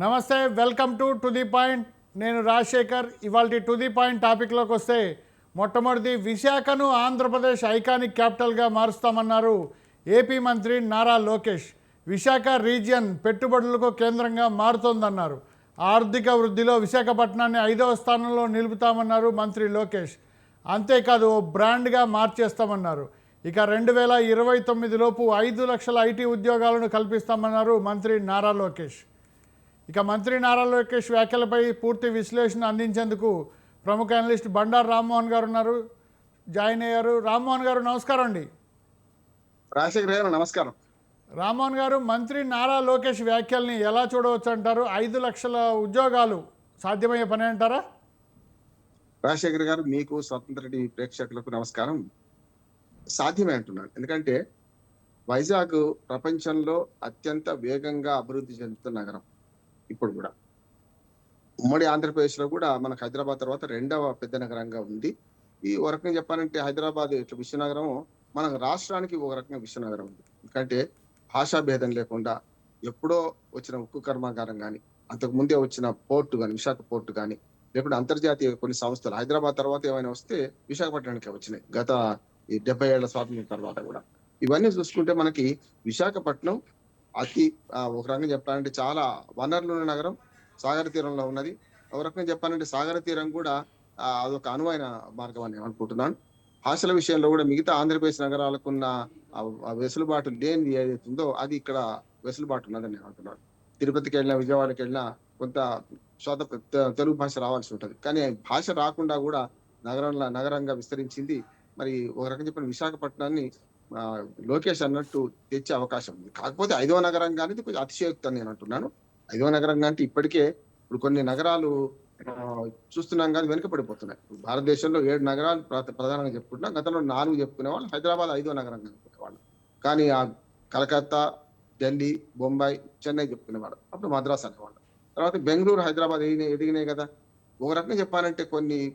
నమస్తే welcome to to the point. నేను రాజశేఖర్. ఇవాళ టు ది పాయింట్ టాపిక్లోకి వస్తే మొట్టమొదటి విశాఖను ఆంధ్రప్రదేశ్ ఐకానిక్ క్యాపిటల్గా మారుస్తామన్నారు ఏపీ మంత్రి నారా లోకేష్. విశాఖ రీజియన్ పెట్టుబడులకు కేంద్రంగా మారుతోందన్నారు. ఆర్థిక వృద్ధిలో విశాఖపట్నాన్ని ఐదవ స్థానంలో నిలుపుతామన్నారు మంత్రి లోకేష్. అంతేకాదు ఓ బ్రాండ్గా మార్చేస్తామన్నారు. ఇక రెండు వేల ఇరవై తొమ్మిదిలోపు ఐదు లక్షల ఐటీ ఉద్యోగాలను కల్పిస్తామన్నారు మంత్రి నారా లోకేష్. ఇక మంత్రి నారా లోకేష్ వ్యాఖ్యలపై పూర్తి విశ్లేషణ అందించేందుకు ప్రముఖ అనలిస్ట్ బండారు రామ్మోహన్ గారు ఉన్నారు. జాయిన్ అయ్యారు. రామ్మోహన్ గారు నమస్కారం అండి. రాజశేఖర్ గారు నమస్కారం. రామ్మోహన్ గారు మంత్రి నారా లోకేష్ వ్యాఖ్యల్ని ఎలా చూడవచ్చు అంటారు? ఐదు లక్షల ఉద్యోగాలు సాధ్యమయ్యే పని అంటారా? రాజశేఖర్ గారు మీకు స్వతంత్ర టీవీ ప్రేక్షకులకు నమస్కారం. సాధ్యమే అంటున్నాను. ఎందుకంటే వైజాగ్ ప్రపంచంలో అత్యంత వేగంగా అభివృద్ధి చెందుతున్న నగరం. ఇప్పుడు కూడా. ఉమ్మడి ఆంధ్రప్రదేశ్లో కూడా మనకు హైదరాబాద్ తర్వాత రెండవ పెద్ద నగరంగా ఉంది. ఈ ఒక రకంగా చెప్పాలంటే హైదరాబాద్ ఇట్లా విశ్వనగరం మన రాష్ట్రానికి ఒక రకంగా విశ్వనగరం ఉంది. ఎందుకంటే భాషా భేదం లేకుండా ఎప్పుడో వచ్చిన ఉక్కు కర్మాగారం కానీ అంతకు ముందే వచ్చిన పోర్టు కానీ విశాఖ పోర్టు కానీ లేకుంటే అంతర్జాతీయ కొన్ని సంస్థలు హైదరాబాద్ తర్వాత ఏమైనా వస్తే విశాఖపట్నానికి వచ్చినాయి. గత ఈ డెబ్బై ఏళ్ళ స్వాతంత్రం తర్వాత కూడా. ఇవన్నీ చూసుకుంటే మనకి విశాఖపట్నం అతి ఒక రకంగా చెప్పాలంటే చాలా వనరులు ఉన్న నగరం సాగర తీరంలో ఉన్నది. ఒక రకంగా చెప్పాలంటే సాగర తీరం కూడా అదొక అనువైన మార్గం అని నేను అనుకుంటున్నాను. భాషల విషయంలో కూడా మిగతా ఆంధ్రప్రదేశ్ నగరాలకున్న ఉన్న ఆ వెసులుబాటు లేనిది ఏదైతే ఉందో అది ఇక్కడ వెసులుబాటు ఉన్నదని నేను అంటున్నాను తిరుపతికి వెళ్ళినా విజయవాడకి వెళ్ళినా కొంత శోత తెలుగు భాష రావాల్సి ఉంటుంది. కానీ భాష రాకుండా కూడా నగరంలో నగరంగా విస్తరించింది. మరి ఒక రకంగా చెప్పిన విశాఖపట్నాన్ని లోకేష్ అన్నట్టు తెచ్చే అవకాశం ఉంది. కాకపోతే ఐదో నగరంగా అనేది కొంచెం అతిశయోక్తి అని నేను అంటున్నాను. ఐదో నగరంగా అంటే ఇప్పటికే ఇప్పుడు కొన్ని నగరాలు చూస్తున్నాం కానీ వెనుకబడిపోతున్నాయి. పడిపోతున్నాయి భారతదేశంలో ఏడు నగరాలు ప్ర- ప్రధానంగా చెప్పుకుంటున్నాం. గతంలో నాలుగు చెప్పుకునే వాళ్ళు హైదరాబాద్ ఐదో నగరంగా చెప్పుకునేవాళ్ళు. కానీ ఆ కలకత్తా ఢిల్లీ బొంబాయి చెన్నై చెప్పుకునేవాడు అప్పుడు మద్రాస్ అనేవాళ్ళు. తర్వాత బెంగళూరు హైదరాబాద్ ఎదిగినాయి కదా. ఒక రకంగా చెప్పాలంటే కొన్ని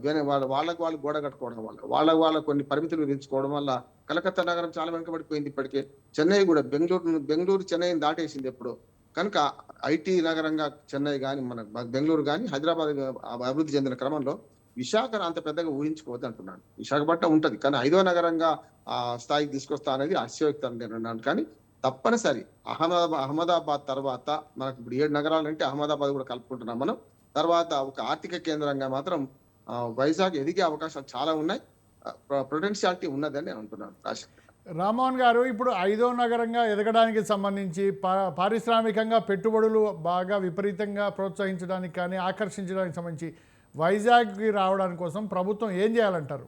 వేరే వాళ్ళ వాళ్ళకు వాళ్ళు గోడ కట్టుకోవడం వల్ల వాళ్ళకు వాళ్ళ కొన్ని పరిమితులు విధించుకోవడం వల్ల కలకత్తా నగరం చాలా వెనుకబడిపోయింది ఇప్పటికే. చెన్నై కూడా బెంగళూరు బెంగళూరు చెన్నైని దాటేసింది ఎప్పుడో. కనుక ఐటీ నగరంగా చెన్నై కానీ మన బెంగళూరు కానీ హైదరాబాద్ అభివృద్ధి చెందిన క్రమంలో విశాఖ అంత పెద్దగా ఊహించుకోవద్దు అంటున్నాను విశాఖపట్నం ఉంటుంది. కానీ ఐదో నగరంగా ఆ స్థాయికి తీసుకొస్తా అనేది అస్యోక్తి నేను అన్నాను. కానీ తప్పనిసరి అహ్మదాబాద్ అహ్మదాబాద్ తర్వాత మనకు ఇప్పుడు ఏడు నగరాలు అంటే అహ్మదాబాద్ కూడా కలుపుకుంటున్నాం మనం. తర్వాత ఒక ఆర్థిక కేంద్రంగా మాత్రం వైజాగ్ ఎదిగే అవకాశాలు చాలా ఉన్నాయి. పొటెన్షియాలిటీ ఉన్నదని నేను అంటున్నాను రాజశేఖర్ రామ్మోహన్ గారు ఇప్పుడు ఐదో నగరంగా ఎదగడానికి సంబంధించి పారిశ్రామికంగా పెట్టుబడులు బాగా విపరీతంగా ప్రోత్సహించడానికి కానీ ఆకర్షించడానికి సంబంధించి వైజాగ్కి రావడానికి కోసం ప్రభుత్వం ఏం చేయాలంటారు?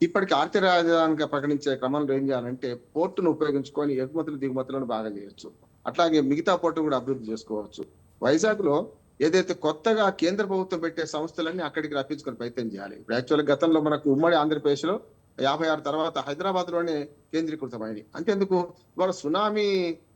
ఇప్పటికి ఆర్థిక రాజధానిగా ప్రకటించే క్రమంలో ఏం చేయాలంటే పోర్టును ఉపయోగించుకొని ఎగుమతులు దిగుమతులను బాగా చేయొచ్చు. అట్లాగే మిగతా పోర్టు కూడా అభివృద్ధి చేసుకోవచ్చు. వైజాగ్లో ఏదైతే కొత్తగా కేంద్ర ప్రభుత్వం పెట్టే సంస్థలన్నీ అక్కడికి రప్పించుకుని ప్రయత్నం చేయాలి. ఇప్పుడు యాక్చువల్ గతంలో మనకు ఉమ్మడి ఆంధ్రప్రదేశ్లో యాభై ఆరు తర్వాత హైదరాబాద్లోనే కేంద్రీకృతమైంది అంతేందుకు? ఇవాళ సునామీ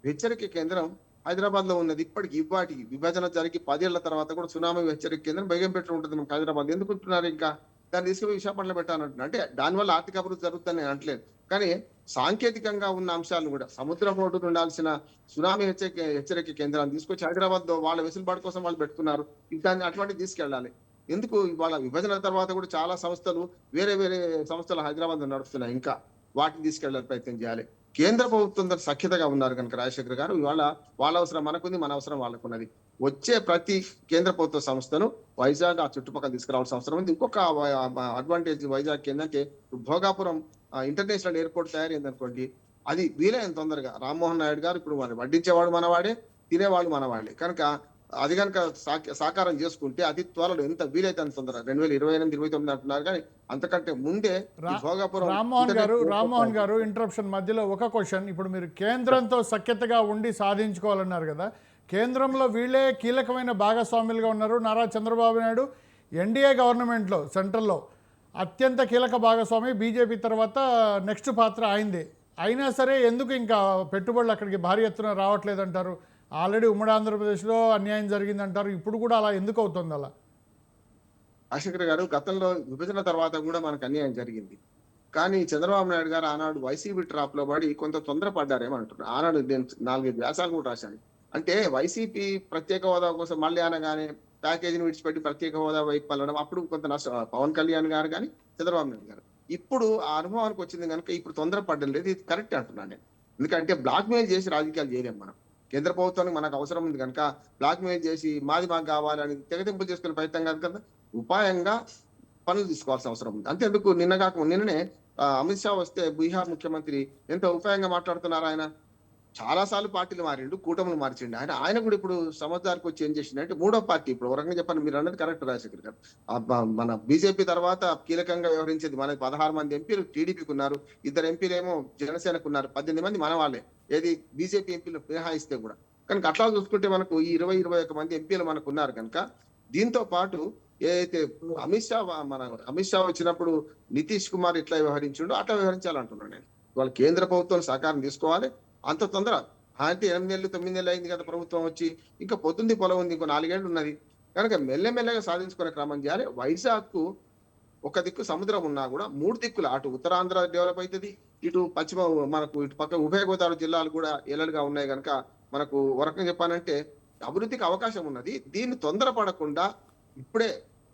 హెచ్చరిక కేంద్రం హైదరాబాద్లో ఉన్నది. ఇప్పటికి ఇవాటి విభజన జరిగి పదేళ్ళ తర్వాత కూడా సునామీ హెచ్చరిక కేంద్రం బేగంపేట ఉంటుంది మనకు హైదరాబాద్ ఎందుకుంటున్నారు ఇంకా? దాన్ని తీసుకుపోయి విశాఖపట్నంలో పెట్టానంటున్నా. అంటే దానివల్ల ఆర్థిక అభివృద్ధి జరుగుతుందని నేను అంటలేదు కానీ సాంకేతికంగా ఉన్న అంశాలను కూడా సముద్రం రోడ్డు ఉండాల్సిన సునామీ హెచ్చరిక హెచ్చరిక కేంద్రాన్ని తీసుకొచ్చి హైదరాబాద్లో వాళ్ళ వెసులుబాటు కోసం వాళ్ళు పెట్టుకున్నారు. దాన్ని అటువంటి తీసుకెళ్ళాలి. ఎందుకు ఇవాళ విభజన తర్వాత కూడా చాలా సంస్థలు వేరే వేరే సంస్థలు హైదరాబాద్లో నడుస్తున్నాయి ఇంకా వాటిని తీసుకెళ్ళే ప్రయత్నం చేయాలి. కేంద్ర ప్రభుత్వంతో సఖ్యతగా ఉన్నారు కనుక రాజశేఖర్ గారు. ఇవాళ వాళ్ళ అవసరం మనకుంది మన అవసరం వాళ్ళకున్నది. వచ్చే ప్రతి కేంద్ర ప్రభుత్వ సంస్థను వైజాగ్ ఆ చుట్టుపక్కల తీసుకురావాల్సిన అవసరం ఉంది. ఇంకొక అడ్వాంటేజ్ వైజాగ్ ఏంటంటే భోగాపురం ఇంటర్నేషనల్ ఎయిర్పోర్ట్ తయారైంది అనుకోండి అది వీలైన తొందరగా రామ్మోహన్ నాయుడు గారు ఇప్పుడు వాళ్ళు వడ్డించేవాడు మనవాడే తినేవాళ్ళు మనవాళ్ళే కనుక అది కనుక సాక- సాకారం చేసుకుంటే అతి త్వరలో ఎంత వీలైతే అంత తొందరగా. రెండు వేల ఇరవై ఎనిమిది ఇరవై తొమ్మిది అంటున్నారు కానీ అంతకంటే ముందే భోగాపురం రామ్మోహన్ గారు రామ్మోహన్ గారు ఇంటరప్షన్ మధ్యలో ఒక క్వశ్చన్ ఇప్పుడు మీరు కేంద్రంతో సఖ్యతగా ఉండి సాధించుకోవాలన్నారు కదా. కేంద్రంలో వీళ్ళే కీలకమైన భాగస్వాములుగా ఉన్నారు నారా చంద్రబాబు నాయుడు. ఎన్డీఏ గవర్నమెంట్లో సెంట్రల్లో అత్యంత కీలక భాగస్వామి. బీజేపీ తర్వాత నెక్స్ట్ పాత్ర ఆయనదే. అయినా సరే ఎందుకు ఇంకా పెట్టుబడులు అక్కడికి భారీ ఎత్తున రావట్లేదంటారు? ఆల్రెడీ ఉమ్మడి ఆంధ్రప్రదేశ్లో అన్యాయం జరిగిందంటారు. ఇప్పుడు కూడా అలా ఎందుకు అవుతుంది అలా? రాజశేఖర్ గారు గతంలో విభజన తర్వాత కూడా మనకు అన్యాయం జరిగింది. కానీ చంద్రబాబు నాయుడు గారు ఆనాడు వైసీపీ ట్రాప్లో పడి కొంత తొందరపడ్డారేమో అంటున్నారు. ఆనాడు నేను నాలుగైదు వ్యాసాలు కూడా రాశాను. అంటే వైసీపీ ప్రత్యేక హోదా కోసం మళ్ళీ అనగానే ప్యాకేజీని విడిచిపెట్టి ప్రత్యేక హోదా వైపు వెళ్ళడం అప్పుడు కొంత నష్టం పవన్ కళ్యాణ్ గారు కానీ చంద్రబాబు నాయుడు గారు. ఇప్పుడు ఆ అనుభవానికి వచ్చింది కనుక ఇప్పుడు తొందరపడడం లేదు. ఇది కరెక్ట్ అంటున్నాను నేను. ఎందుకంటే బ్లాక్ మెయిల్ చేసి రాజకీయాలు చేయలేం మనం. కేంద్ర ప్రభుత్వానికి మనకు అవసరం ఉంది కనుక బ్లాక్ మెయిల్ చేసి మాది మాకు కావాలని తెగతింపులు చేసుకునే ప్రయత్నం కాదు కదా. ఉపాయంగా పనులు తీసుకోవాల్సిన అవసరం ఉంది. అంతేందుకు? నిన్న కాక నిన్ననే అమిత్ షా వస్తే బీహార్ ముఖ్యమంత్రి ఎంత ఉపాయంగా మాట్లాడుతున్నారు ఆయన? చాలా సార్లు పార్టీలు మారిండు కూటములు మార్చిండు. ఆయన ఆయన కూడా ఇప్పుడు సమర్థానికి వచ్చి ఏం చేసిండు అంటే మూడో పార్టీ ఇప్పుడు ఒక రకంగా మీరు అన్నది కరెక్ట్ రాజశేఖర్ గారు. మన బీజేపీ తర్వాత కీలకంగా వ్యవహరించేది మనకి పదహారు మంది ఎంపీలు టీడీపీకి ఉన్నారు. ఇద్దరు ఎంపీలు ఏమో జనసేనకు ఉన్నారు. పద్దెనిమిది మంది మన వాళ్ళే. ఏది బీజేపీ ఎంపీలు మినహాయిస్తే కూడా. కనుక అట్లా చూసుకుంటే మనకు ఈ ఇరవై ఇరవై ఒక మంది ఎంపీలు మనకు ఉన్నారు కనుక దీంతో పాటు ఏదైతే అమిత్ షా మన అమిత్ షా వచ్చినప్పుడు నితీష్ కుమార్ ఇట్లా వ్యవహరించిండో అట్లా వ్యవహరించాలంటున్నాను నేను. వాళ్ళ కేంద్ర ప్రభుత్వం సహకారం తీసుకోవాలి. అంత తొందర. అంటే ఎనిమిది నెలలు తొమ్మిది నెలలు అయింది కదా ప్రభుత్వం వచ్చి. ఇంకా పొద్దుంది పొలం ఉంది ఇంకో నాలుగేళ్ళు ఉన్నది. కనుక మెల్లమెల్లగా సాధించుకునే క్రమం చేయాలి. వైజాగ్కు ఒక దిక్కు సముద్రం ఉన్నా కూడా మూడు దిక్కులు అటు ఉత్తరాంధ్ర డెవలప్ అవుతుంది ఇటు పశ్చిమ మనకు ఇటు పక్క ఉభయ గోదావరి జిల్లాలు కూడా ఏలలుగా ఉన్నాయి కనుక మనకు వరకు చెప్పానంటే చెప్పాలంటే అభివృద్ధికి అవకాశం ఉన్నది. దీన్ని తొందరపడకుండా ఇప్పుడే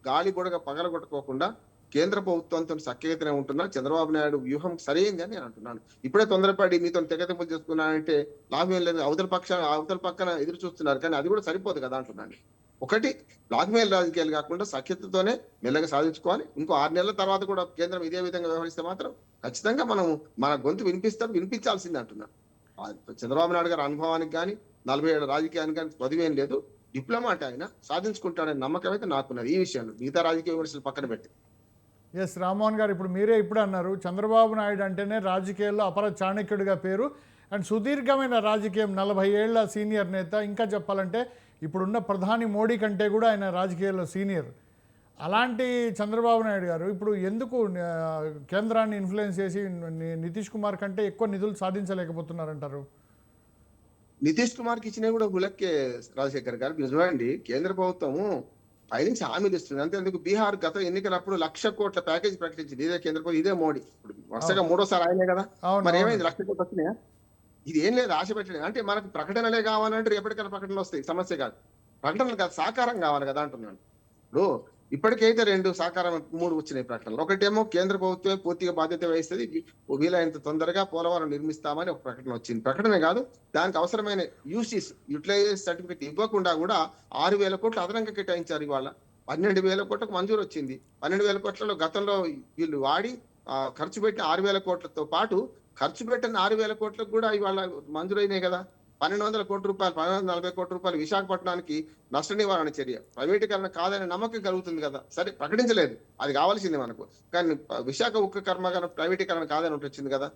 గాలి బుడగ పగలగొట్టుకోకుండా కేంద్ర ప్రభుత్వంతో సఖ్యతనే ఉంటున్నా చంద్రబాబు నాయుడు వ్యూహం సరైంది అని నేను అంటున్నాను. ఇప్పుడే తొందరపడి మీతో తెగతింపులు చేసుకున్నానంటే లాభం ఏం లేదు. అవతల పక్ష అవతల పక్కన ఎదురు చూస్తున్నారు కానీ అది కూడా సరిపోదు కదా అంటున్నాను. ఒకటి బ్లాక్ రాజకీయాలు కాకుండా సఖ్యతతోనే మెల్లగా సాధించుకోవాలి. ఇంకో ఆరు నెలల తర్వాత కూడా కేంద్రం ఇదే విధంగా వ్యవహరిస్తే మాత్రం ఖచ్చితంగా మనం మన గొంతు వినిపిస్తాం వినిపించాల్సింది అంటున్నాను. చంద్రబాబు నాయుడు గారి అనుభవానికి కానీ నలభై ఏడు రాజకీయానికి కానీ పదివేం లేదు. డిప్లొమాట్ ఆయన సాధించుకుంటాడనే నమ్మకం అయితే నాకున్నది. ఈ విషయంలో మిగతా రాజకీయ విమర్శలు పక్కన పెట్టి. ఎస్ రామ్మోహన్ గారు ఇప్పుడు మీరే ఇప్పుడు అన్నారు. చంద్రబాబు నాయుడు అంటేనే రాజకీయాల్లో అపర చాణక్యుడిగా పేరు. అండ్ సుదీర్ఘమైన రాజకీయం నలభై ఏళ్ళ సీనియర్ నేత. ఇంకా చెప్పాలంటే ఇప్పుడున్న ప్రధాని మోడీ కంటే కూడా ఆయన రాజకీయాల్లో సీనియర్. అలాంటి చంద్రబాబు నాయుడు గారు ఇప్పుడు ఎందుకు కేంద్రాన్ని ఇన్ఫ్లుయెన్స్ చేసి నితీష్ కుమార్ కంటే ఎక్కువ నిధులు సాధించలేకపోతున్నారంటారు? నితీష్ కుమార్కి ఇచ్చినా కూడా గులక్కే రాజశేఖర్ గారు. నిజమే అండి కేంద్ర ప్రభుత్వము పైనుంచి హామీలు ఇస్తుంది అంతేందుకు బీహార్ గత ఎన్నికలప్పుడు లక్ష కోట్ల ప్యాకేజ్ ప్రకటించింది. ఇదే కేంద్ర ప్రభుత్వం ఇదే మోడీ. ఇప్పుడు వరుసగా మూడోసారి ఆయనే కదా. మరి. ఏమైంది? లక్ష కోట్లు వచ్చినాయా? ఇది ఏం లేదు ఆశ పెట్టలేదు. అంటే మనకు ప్రకటనలే కావాలంటే ఎప్పటికైనా ప్రకటనలు వస్తాయి. సమస్య కాదు. ప్రకటనలు కాదు సాకారం కావాలి కదా అంటున్నాను ఇప్పుడు ఇప్పటికైతే రెండు సాకారం మూడు వచ్చినాయి ప్రకటనలు. ఒకటేమో కేంద్ర ప్రభుత్వమే పూర్తిగా బాధ్యత వహిస్తుంది వీలైనంత తొందరగా పోలవరం నిర్మిస్తామని ఒక ప్రకటన వచ్చింది. ప్రకటనే కాదు దానికి అవసరమైన యూసీస్ యూటిలైజేషన్ సర్టిఫికేట్ ఇవ్వకుండా కూడా ఆరు వేల కోట్లు అదనంగా కేటాయించారు ఇవాళ. పన్నెండు వేల కోట్లకు మంజూరు వచ్చింది. పన్నెండు వేల కోట్లలో గతంలో వీళ్ళు వాడి ఖర్చు పెట్టిన ఆరు వేల కోట్లతో పాటు ఖర్చు పెట్టిన ఆరు వేల కోట్లకు కూడా ఇవాళ మంజూరైనాయి కదా. పన్నెండు వందల కోట్ల రూపాయలు పన్నెండు వందల నలభై కోట్ల రూపాయలు విశాఖపట్నానికి నష్ట నివారణ చర్య. ప్రైవేటీకరణ కాదనే నమ్మకం కలుగుతుంది కదా. సరే ప్రకటించలేదు. అది కావాల్సింది మనకు. కానీ విశాఖ ఉక్కు కర్మాగారం ప్రైవేటీకరణ కాదని ఒకటి వచ్చింది కదా.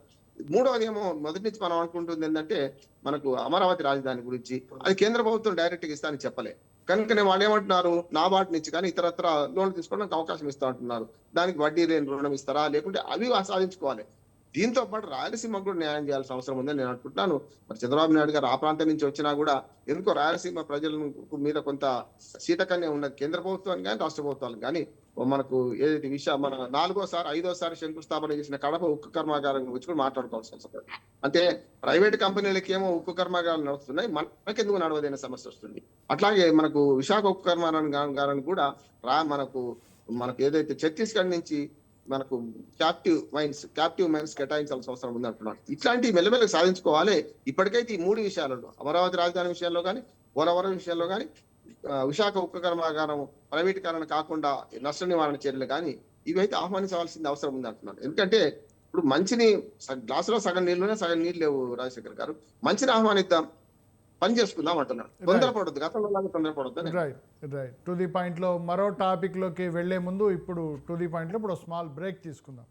మూడవది ఏమో మొదటి నుంచి మనం అనుకుంటుంది ఏంటంటే మనకు అమరావతి రాజధాని గురించి అది కేంద్ర ప్రభుత్వం డైరెక్ట్గా ఇస్తానని చెప్పలే. కనుకనే వాళ్ళు ఏమంటున్నారు? నాబార్డు నుంచి కానీ ఇతరత్ర లోన్లు తీసుకోవడానికి అవకాశం ఇస్తా అంటున్నారు. దానికి వడ్డీ లేని రుణం ఇస్తారా? లేకుంటే అవి సాధించుకోవాలి. దీంతో పాటు రాయలసీమకు కూడా న్యాయం చేయాల్సిన అవసరం ఉందని నేను అనుకుంటున్నాను. మరి చంద్రబాబు నాయుడు గారు ఆ ప్రాంతం నుంచి వచ్చినా కూడా ఎందుకో రాయలసీమ ప్రజల మీద కొంత శీతకన్య ఉన్న కేంద్ర ప్రభుత్వానికి కానీ రాష్ట్ర ప్రభుత్వాలకు కానీ మనకు ఏదైతే విషయం మన నాలుగోసారి ఐదోసారి శంకుస్థాపన చేసిన కడప ఉక్కు కర్మాగారం గురించి కూడా మాట్లాడుకోవాల్సి వస్తుంది అంటే ప్రైవేట్ కంపెనీలకి ఏమో ఉక్కు కర్మాగారాలు నడుస్తున్నాయి. మనకెందుకు నడవదైన సమస్య వస్తుంది? అట్లాగే మనకు విశాఖ ఉక్కు కర్మాగారం కూడా రా మనకు మనకు ఏదైతే ఛత్తీస్గఢ్ నుంచి మనకు క్యాప్టివ్ మైన్స్ క్యాప్టివ్ మైన్స్ కేటాయించాల్సిన అవసరం ఉంది అంటున్నాను ఇట్లాంటి మెల్లమెల్లగా సాధించుకోవాలి. ఇప్పటికైతే ఈ మూడు విషయాలలో అమరావతి రాజధాని విషయంలో కానీ పోలవరం విషయంలో కానీ విశాఖ ఉక్కు కర్మాగారం ప్రైవేటీకరణ కాకుండా నష్ట నివారణ చర్యలు కానీ ఇవైతే ఆహ్వానించవలసింది అవసరం ఉంది అంటున్నాను ఎందుకంటే ఇప్పుడు మంచిని గ్లాసులో సగం నీళ్ళునే సగం నీళ్ళు లేవు రాజశేఖర్ గారు. మంచిని ఆహ్వానిద్దాం. పని చేసుకుందాం అంటున్నాను తొందరపడద్దు గతంలో లాగా తొందరపడద్దు రైట్ రైట్ టు ది పాయింట్లో మరో టాపిక్లోకి వెళ్ళే ముందు ఇప్పుడు టు ది పాయింట్లో ఇప్పుడు స్మాల్ బ్రేక్ తీసుకుందాం.